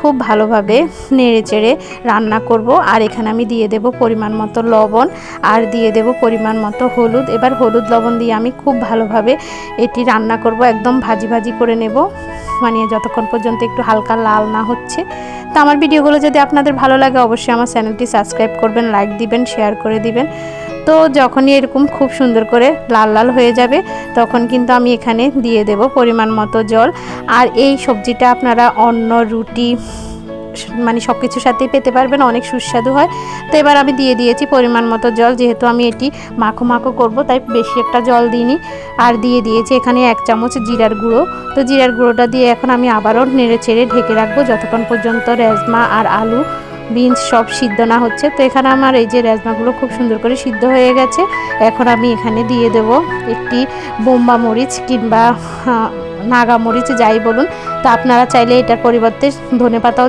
খুব ভালোভাবে নেড়ে চেড়ে রান্না করব। আর এখানে আমি দিয়ে দেব পরিমাণ মতো লবণ আর দিয়ে দেব পরিমাণ মতো হলুদ। এবার হলুদ লবণ দিয়ে আমি খুব ভালোভাবে এটি রান্না করব। একদম ভাজি ভাজি করে নেব। মানে যতক্ষণ পর্যন্ত একটু হালকা লাল না হচ্ছে। তো আমার ভিডিওগুলো যদি আপনাদের ভালো লাগে, অবশ্যই আমার চ্যানেলটি সাবস্ক্রাইব করবেন, লাইক দিবেন, শেয়ার করে দিবেন। তো যখনই এরকম খুব সুন্দর করে লাল লাল হয়ে যাবে, তখন কিন্তু আমি এখানে দিয়ে দেব পরিমাণ মতো জল। আর এই সবজিটা আপনারা অন্য রুটি মানে সব কিছুর সাথেই পেতে পারবেন, অনেক সুস্বাদু হয়। তো এবার আমি দিয়ে দিয়েছি পরিমাণ মতো জল, যেহেতু আমি এটি মাখো মাখো করব, তাই বেশি একটা জল দিইনি। আর দিয়ে দিয়েছি এখানে এক চামচ জিরার গুঁড়ো। তো জিরার গুঁড়োটা দিয়ে এখন আমি আবারও নেড়ে ছেড়ে ঢেকে রাখব, যতক্ষণ পর্যন্ত রেজমা আর আলু বিনস সব সিদ্ধ না হচ্ছে। তো এখানে আমার এই যে রাজমাগুলো খুব সুন্দর করে সিদ্ধ হয়ে গেছে। এখন আমি এখানে দিয়ে দেব একটি বোম্বা মরিচ কিংবা নাগা মরিচ, যাই বলুন। তা আপনারা চাইলে এটার পরিবর্তে ধনে পাতাও